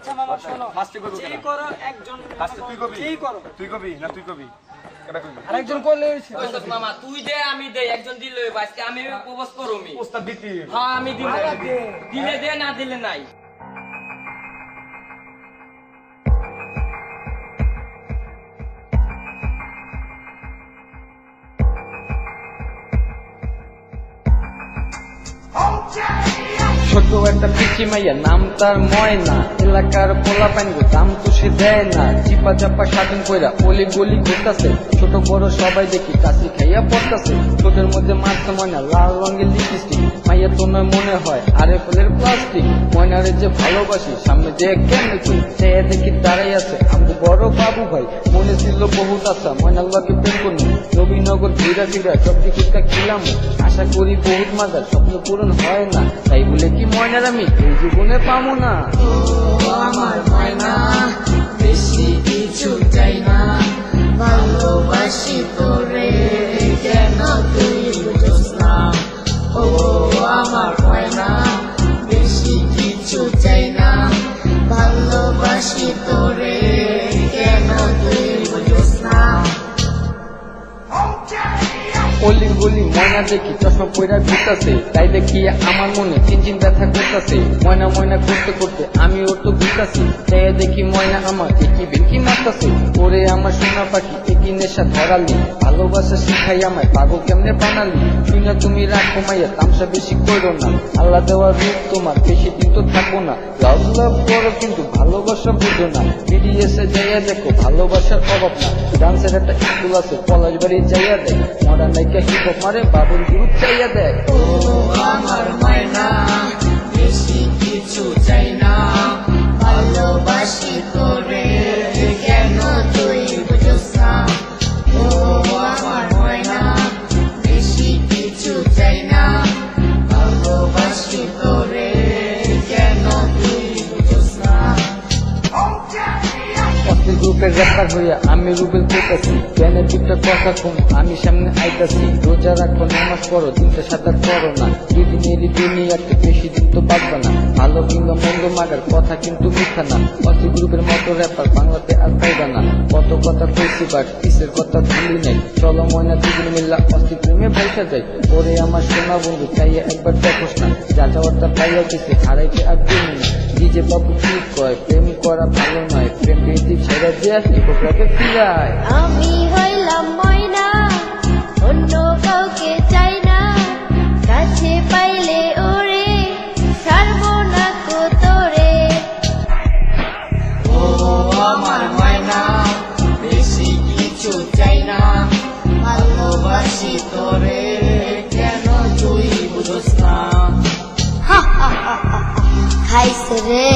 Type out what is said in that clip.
আচ্ছা মামা শোনো। ফার্স্টে কেনা? করো একজন ফার্স্টে তুই কবি? যেই করো। তুই কবি না তুই কবি? আরেকজন করলে মামা তুই দে আমি দে একজন দিলে আজকে আমি প্রপোজ করুমি ওস্তাদ দিতি। হ্যাঁ আমি দিব দিলে দে না দিলে নাই। ছোট একটা পিচি মাইয়া নাম তার ময়না। এলাকার পোলা পাইনগো দাম তো সে দেয় না। চিপা চাপা স্বাধীন কইরা অলি গলি ঘুরতাছে। ছোট বড় সবাই দেখি কাশি খাইয়া পড়তাছে। ছোটের মধ্যে মারছে ময়না, লাল রঙের লিপস্টিক মাইয়া তো নয় মনে হয় আরে ফুলের প্লাস্টিক ময়নারে যে ভালোবাসি, সামনে যে কেমনে তুই সে দেখি দাঁড়াই আছে আমি বড় বাবু ভাই। মনে ছিল বহুত আশা, ময়নার লগে প্রেম করব রবিনগর ঘুরা ঘিরা সব দিকে খিলাম। আশা করি বহুত মজা স্বপ্ন পূরণ হয় না। তাই বলে কি ময়নার আমি এই জীবনে পাবো না? আমার ময়না বেশি ময়না দেখি চশমা পয়রা ঘুরতাছে, তাই দেখি আমার মনে চিনচিন ব্যথা করতেছে। ময়না ময়না করতে করতে আমি ওর তো ঘুরতাছি, তাই দেখি ময়না আমার একই বেঙ্কি মারতাছে। ওরে আমার সোনা পাখি, একই নেশা ধরালি, ভালোবাসা শিখাই আমায় পাগল কেমনে বানালি? তুই না তুমি রাখো মাইয়া তামসা বেশি করো না আল্লাহ দেওয়ার রূপ তোমার বেশি দিন তো থাকব না। লাভ লাভ করো কিন্তু ভালোবাসা বুঝো না বিডিএসে যাইয়া দেখো ভালোবাসার অভাব না। ডান্সের একটা স্কুল আছে, পলাশ বাড়ি যাইয়া দেখ, মডার্ন নাইকা হপ মারে বাবুল গ্রুপ চাইয়া দেখ অস্ত্রের গ্রুপের রেপার হইয়া আমি রুবেল পেতেছি জ্ঞানের দুটা কথা কম, আমি সামনে আইতাছি, রোজা রাখো, নামাজ পড়ো, দিনটা সাদা করো না। দুই দিনেরই দুনিয়াতে বেশি দিন তো বাঁচবে না। ভালো কিংবা মন্দ মাগার কথা কিন্তু মিথ্যা না। অস্ত্র গ্রুপের মতো রেপার বাংলাতে আর পাইবা না। কত কথা কইছি বাট, কিসের কথা ভুলি নাই। চলো ময়না দুদিন মিল্লা অস্ত্র প্রেমে পয়সা যাই। ওরে আমার সোনা বন্ধু, চাইয়া একবার দেখোস না। যা যাওয়ারটা পাইয়া গেছে হারাইতে আর তুমি ডিজে বাবু কি কয় প্রেম করা ভালো নয়, প্রেম প্রীতি আমি হইলাম ময়না অন্য কাউকে চাই না। কাছে পাইলে ওরে ছাড়বো না কো তোরে। ও আমার ময়না বেশি কিছু চাই না। ভালোবাসি তোরে কেন তুই বুঝোস না? খাইছে রে।